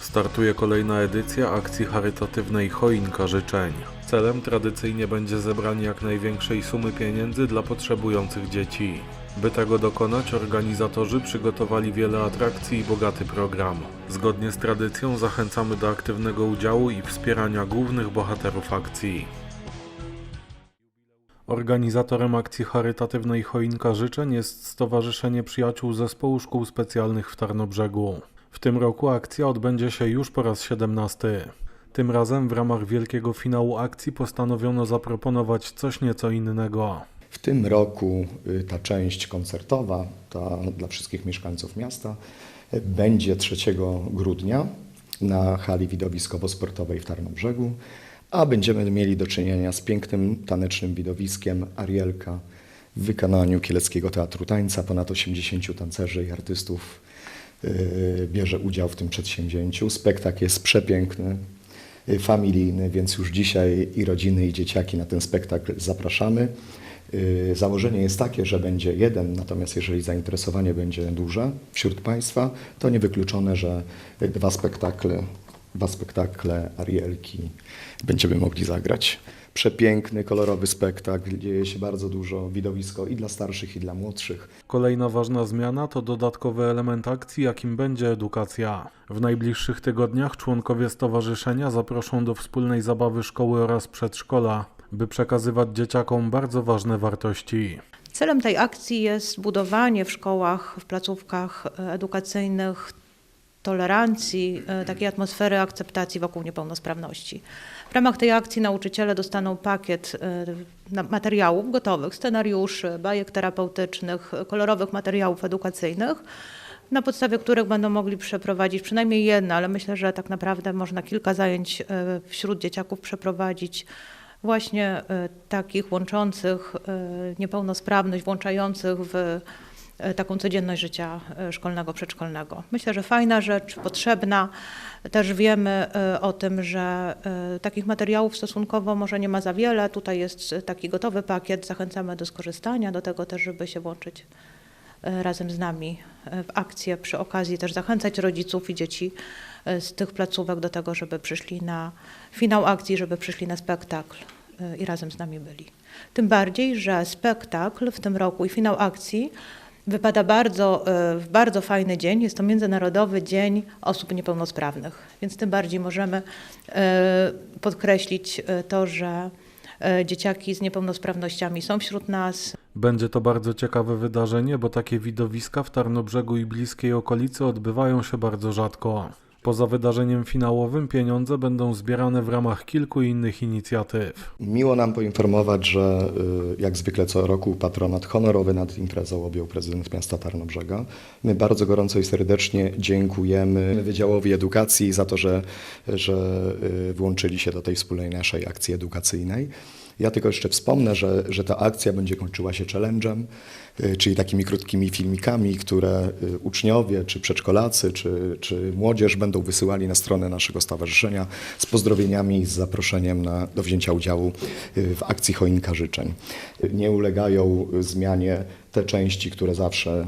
Startuje kolejna edycja akcji charytatywnej Choinka Życzeń. Celem tradycyjnie będzie zebranie jak największej sumy pieniędzy dla potrzebujących dzieci. By tego dokonać, organizatorzy przygotowali wiele atrakcji i bogaty program. Zgodnie z tradycją zachęcamy do aktywnego udziału i wspierania głównych bohaterów akcji. Organizatorem akcji charytatywnej Choinka Życzeń jest Stowarzyszenie Przyjaciół Zespołu Szkół Specjalnych w Tarnobrzegu. W tym roku akcja odbędzie się już po raz 17. Tym razem w ramach wielkiego finału akcji postanowiono zaproponować coś nieco innego. W tym roku y, ta część koncertowa, ta dla wszystkich mieszkańców miasta, będzie 3 grudnia na hali widowiskowo-sportowej w Tarnobrzegu, a będziemy mieli do czynienia z pięknym tanecznym widowiskiem Arielka w wykonaniu Kieleckiego Teatru Tańca. Ponad 80 tancerzy i artystów bierze udział w tym przedsięwzięciu. Spektakl jest przepiękny, y, familijny, więc już dzisiaj i rodziny, i dzieciaki na ten spektakl zapraszamy. Y, Założenie jest takie, że będzie jeden, natomiast jeżeli zainteresowanie będzie duże wśród Państwa, to niewykluczone, że dwa spektakle, dwa spektakle Arielki będziemy mogli zagrać. Przepiękny, kolorowy spektakl, dzieje się bardzo dużo, widowisko i dla starszych, i dla młodszych. Kolejna ważna zmiana to dodatkowy element akcji, jakim będzie edukacja. W najbliższych tygodniach członkowie stowarzyszenia zaproszą do wspólnej zabawy szkoły oraz przedszkola, by przekazywać dzieciakom bardzo ważne wartości. Celem tej akcji jest budowanie w szkołach, w placówkach edukacyjnych tolerancji, e, takiej atmosfery akceptacji wokół niepełnosprawności. W ramach tej akcji nauczyciele dostaną pakiet e, materiałów gotowych, scenariuszy, bajek terapeutycznych, kolorowych materiałów edukacyjnych, na podstawie których będą mogli przeprowadzić przynajmniej jedno, ale myślę, że tak naprawdę można kilka zajęć e, wśród dzieciaków przeprowadzić właśnie takich łączących niepełnosprawność, włączających w taką codzienność życia e, szkolnego, przedszkolnego. Myślę, że fajna rzecz, potrzebna. Też wiemy e, o tym, że e, takich materiałów stosunkowo może nie ma za wiele. Tutaj jest e, taki gotowy pakiet. Zachęcamy do skorzystania, do tego też, żeby się włączyć e, razem z nami e, w akcję. Przy okazji też zachęcać rodziców i dzieci e, z tych placówek do tego, żeby przyszli na finał akcji, żeby przyszli na spektakl e, i razem z nami byli. Tym bardziej, że spektakl w tym roku i finał akcji wypada bardzo, e, bardzo fajny dzień. Jest to Międzynarodowy Dzień Osób Niepełnosprawnych, więc tym bardziej możemy e, podkreślić e, to, że dzieciaki z niepełnosprawnościami są wśród nas, Będzie to bardzo ciekawe wydarzenie, bo takie widowiska w Tarnobrzegu i bliskiej okolicy odbywają się bardzo rzadko. Poza wydarzeniem finałowym pieniądze będą zbierane w ramach kilku innych inicjatyw. Miło nam poinformować, że y, jak zwykle co roku patronat honorowy nad imprezą objął prezydent miasta Tarnobrzega. My bardzo gorąco i serdecznie dziękujemy Wydziałowi Edukacji za to, że, że y, włączyli się do tej wspólnej naszej akcji edukacyjnej. Ja tylko jeszcze wspomnę, że, że ta akcja będzie kończyła się challenge'em, y, czyli takimi krótkimi filmikami, które y, uczniowie, czy przedszkolacy, czy, czy młodzież będą wysyłali na stronę naszego stowarzyszenia z pozdrowieniami i z zaproszeniem na, do wzięcia udziału y, w akcji Choinka Życzeń. Nie ulegają zmianie te części, które zawsze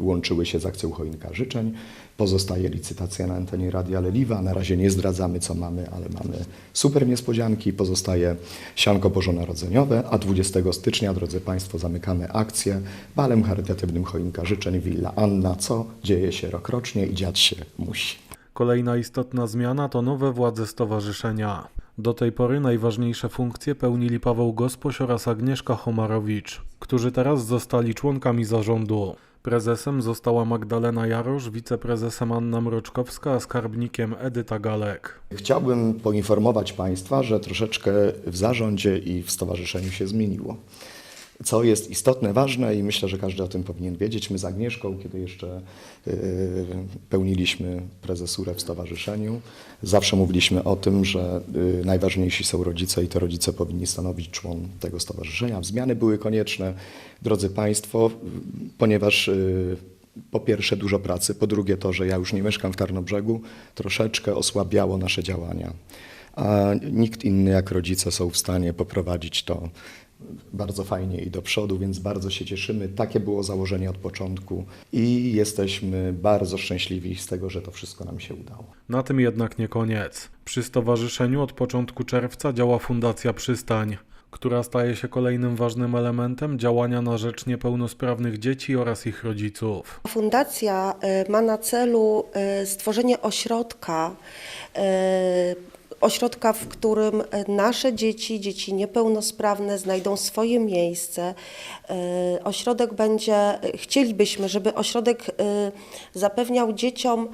łączyły się z akcją Choinka Życzeń. Pozostaje licytacja na antenie Radia Leliwa. Na razie nie zdradzamy, co mamy, ale mamy super niespodzianki. Pozostaje sianko bożonarodzeniowe, a 20 stycznia, drodzy Państwo, zamykamy akcję balem charytatywnym Choinka Życzeń Villa Anna, co dzieje się rokrocznie i dziać się musi. Kolejna istotna zmiana to nowe władze stowarzyszenia. Do tej pory najważniejsze funkcje pełnili Paweł Gospoś oraz Agnieszka Homarowicz, którzy teraz zostali członkami zarządu. Prezesem została Magdalena Jarosz, wiceprezesem Anna Mroczkowska, a skarbnikiem Edyta Galek. Chciałbym poinformować Państwa, że troszeczkę w zarządzie i w stowarzyszeniu się zmieniło. Co jest istotne, ważne i myślę, że każdy o tym powinien wiedzieć. My z Agnieszką, kiedy jeszcze yy, pełniliśmy prezesurę w stowarzyszeniu, zawsze mówiliśmy o tym, że yy, najważniejsi są rodzice i to rodzice powinni stanowić człon tego stowarzyszenia. Zmiany były konieczne, drodzy Państwo, ponieważ yy, po pierwsze dużo pracy, po drugie to, że ja już nie mieszkam w Tarnobrzegu, troszeczkę osłabiało nasze działania. A nikt inny jak rodzice są w stanie poprowadzić to bardzo fajnie i do przodu, więc bardzo się cieszymy. Takie było założenie od początku i jesteśmy bardzo szczęśliwi z tego, że to wszystko nam się udało. Na tym jednak nie koniec. Przy stowarzyszeniu od początku czerwca działa Fundacja Przystań, która staje się kolejnym ważnym elementem działania na rzecz niepełnosprawnych dzieci oraz ich rodziców. Fundacja y, ma na celu y, stworzenie ośrodka, y, ośrodka, w którym y, nasze dzieci, dzieci niepełnosprawne znajdą swoje miejsce. Y, Ośrodek będzie, chcielibyśmy, żeby ośrodek zapewniał dzieciom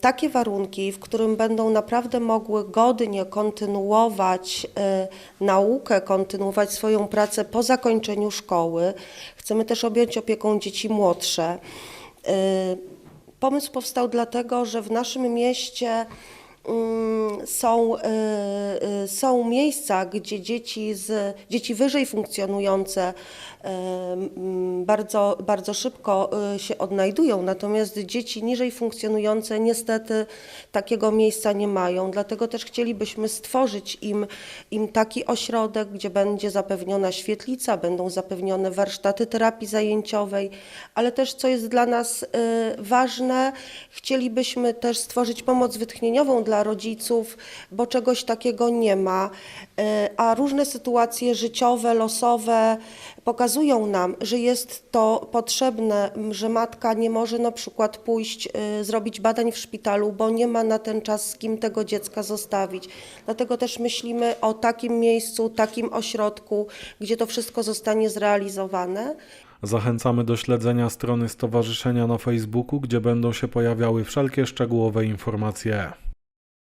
takie warunki, w którym będą naprawdę mogły godnie kontynuować naukę, kontynuować swoją pracę po zakończeniu szkoły. Chcemy też objąć opieką dzieci młodsze. Pomysł powstał dlatego, że w naszym mieście są, y, y, są miejsca, gdzie dzieci, z, dzieci wyżej funkcjonujące mm, bardzo, bardzo szybko y, się odnajdują, natomiast dzieci niżej funkcjonujące niestety takiego miejsca nie mają. Dlatego też chcielibyśmy stworzyć im, im taki ośrodek, gdzie będzie zapewniona świetlica, będą zapewnione warsztaty terapii zajęciowej, ale też co jest dla nas y, ważne, chcielibyśmy też stworzyć pomoc wytchnieniową dla rodziców, bo czegoś takiego nie ma, y, a różne sytuacje życiowe, losowe pokazują nam, że jest to potrzebne, że matka nie może na przykład pójść, y, zrobić badań w szpitalu, bo nie ma na ten czas z kim tego dziecka zostawić. Dlatego też myślimy o takim miejscu, takim ośrodku, gdzie to wszystko zostanie zrealizowane. Zachęcamy do śledzenia strony stowarzyszenia na Facebooku, gdzie będą się pojawiały wszelkie szczegółowe informacje.